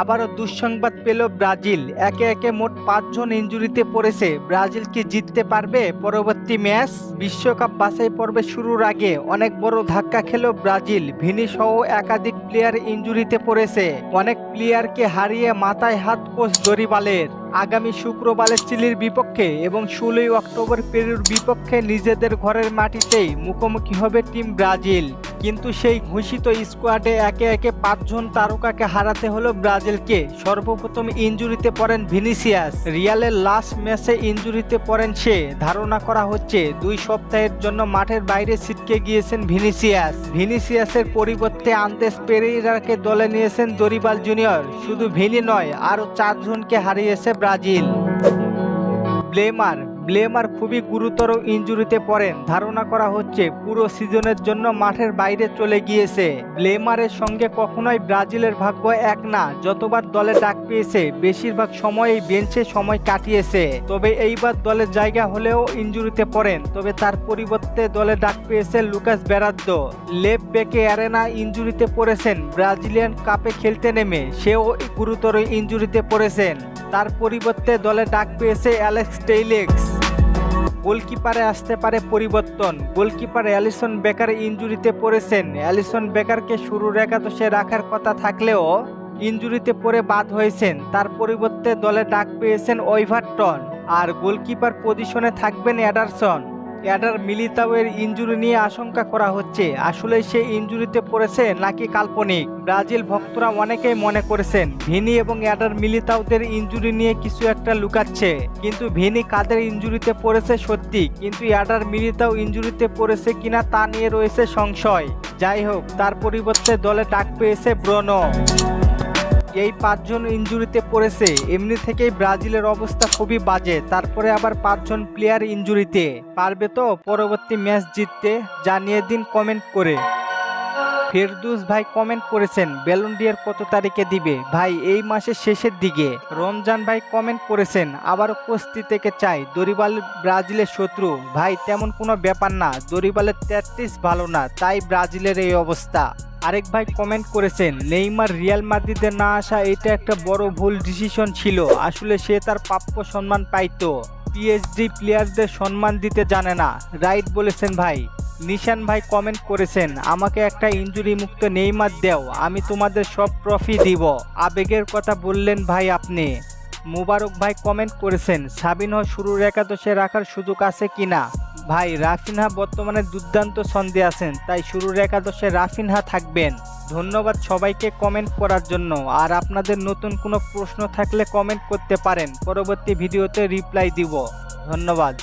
আবারও দুঃসংবাদ পেল ব্রাজিল। একে একে মোট পাঁচজন ইঞ্জুরিতে পড়েছে। ব্রাজিল কি জিততে পারবে? পরবর্তী ম্যাচ বিশ্বকাপ বাছাই পর্বে শুরুর আগে অনেক বড় ধাক্কা খেল ব্রাজিল। ভিনি সহ একাধিক প্লেয়ার ইঞ্জুরিতে পড়েছে। অনেক প্লেয়ারকে হারিয়ে মাথায় হাত কোচ দরিবালের। আগামী শুক্রবারে চিলির বিপক্ষে এবং ষোলোই অক্টোবর পেরুর বিপক্ষে নিজেদের ঘরের মাটিতেই মুখোমুখি হবে টিম ব্রাজিল। কিন্তু সেই ঘোষিত স্কোয়াডে একে একে পাঁচজন তারকাকে হারাতে হলো ব্রাজিলকে। সর্বপ্রথম ইঞ্জুরিতে পড়েন ভিনিসিয়াস। রিয়ালের লাস্ট ম্যাচে ইঞ্জুরিতে পড়েন সে। ধারণা করা হচ্ছে দুই সপ্তাহের জন্য মাঠের বাইরে ছিটকে গিয়েছেন ভিনিসিয়াস। ভিনিসিয়াসের পরিবর্তে আন্তেস পেরেইরাকে দলে নিয়েছেন দরিবাল জুনিয়র। শুধু ভিনি নয়, আরও চারজনকে হারিয়েছে ব্রাজিল। ব্লেমার ব্লেমার খুবই গুরুতর ইনজুরিতে পড়েন। ধারণা করা হচ্ছে পুরো সিজনের জন্য মাঠের বাইরে চলে গিয়েছে। ব্লেমারের সঙ্গে কখনোই ব্রাজিলের ভাগ্য এক না। যতবার দলে ডাক পেয়েছে, বেশিরভাগ সময়ই বেঞ্চে সময় কাটিয়েছে। তবে এইবার দলের জায়গা হলেও ইনজুরিতে পড়েন। তবে তার পরিবর্তে দলে ডাক পেয়েছে লুকাস বেরাদ্দ। লেফ বেকে অ্যারেনা ইনজুরিতে পড়েছেন। ব্রাজিলিয়ান কাপে খেলতে নেমে সেও গুরুতর ইনজুরিতে পড়েছেন। তার পরিবর্তে দলে ডাক পেয়েছে অ্যালেক্স টেইলেক্স। গোলকিপারে আসতে পারে পরিবর্তন। গোলকিপার অ্যালিসন বেকার ইঞ্জুরিতে পড়েছেন। অ্যালিসন বেকারকে শুরুর একাদশে রাখার কথা থাকলেও ইঞ্জুরিতে পড়ে বাদ হয়েছেন। তার পরিবর্তে দলে ডাক পেয়েছেন ওইভারটন। আর গোলকিপার পজিশনে থাকবেন অ্যাডারসন। অ্যাডার মিলিতাওয়ের ইনজুরি নিয়ে আশঙ্কা করা হচ্ছে। আসলে সে ইনজুরিতে পড়েছে নাকি কাল্পনিক? ব্রাজিল ভক্তরা অনেকেই মনে করেছেন, ভিনি এবং অ্যাডার মিলিতাওদের ইনজুরি নিয়ে কিছু একটা লুকাচ্ছে। কিন্তু ভিনি কাদের ইনজুরিতে পড়েছে সত্যি? কিন্তু অ্যাডার মিলিতাও ইনজুরিতে পড়েছে কিনা তা নিয়ে রয়েছে সংশয়। যাই হোক, তার পরিবর্তে দলে ডাক পেয়েছে ব্রনো। এই পাঁচজন ইনজুরিতে পড়েছে। এমনি থেকেই ব্রাজিলের অবস্থা খুবই বাজে। তারপরে আবার পাঁচজন প্লেয়ার ইনজুরিতে পারবে তো পরবর্তী ম্যাচ জিততে? জানিয়ে দিন কমেন্ট করে। ফেরদুস ভাই কমেন্ট করেছেন বেলুন ডিয়ার কত তারিখে দিবে? ভাই, এই মাসের শেষের দিকে। রমজান ভাই কমেন্ট করেছেন আবারও কুস্তি থেকে চাই, দরিবাল ব্রাজিলের শত্রু। ভাই, তেমন কোনো ব্যাপার না, দরিবালের ট্যাকটিস ভালো না, তাই ব্রাজিলের এই অবস্থা। আরেক ভাই কমেন্ট করেছেন, নেইমার রিয়াল মাদ্রিদে না আসা এটা একটা বড় ভুল ডিসিশন ছিল, আসলে সে তার প্রাপ্য সম্মান পাইতো। পিএইচডি প্লেয়ারদের সম্মান দিতে জানে না রাইট বলেছেন ভাই। নিশান ভাই কমেন্ট করেছেন, আমাকে একটা ইনজুরি মুক্ত নেইমার দেও, আমি তোমাদের সব ট্রফি দিব। আবেগের কথা বললেন ভাই আপনি। মুবারক ভাই কমেন্ট করেছেন, সাবিনহ শুরুর একাদশে রাখার সুযোগ আছে কিনা? ভাই, রাফিনহা বর্তমানে দুর্দান্ত ছন্দে আছেন, তাই শুরুর একাদশে রাফিনহা থাকবেন। ধন্যবাদ সবাইকে কমেন্ট করার জন্য। আর আপনাদের নতুন কোনো প্রশ্ন থাকলে কমেন্ট করতে পারেন। পরবর্তী ভিডিওতে রিপ্লাই দিব। ধন্যবাদ।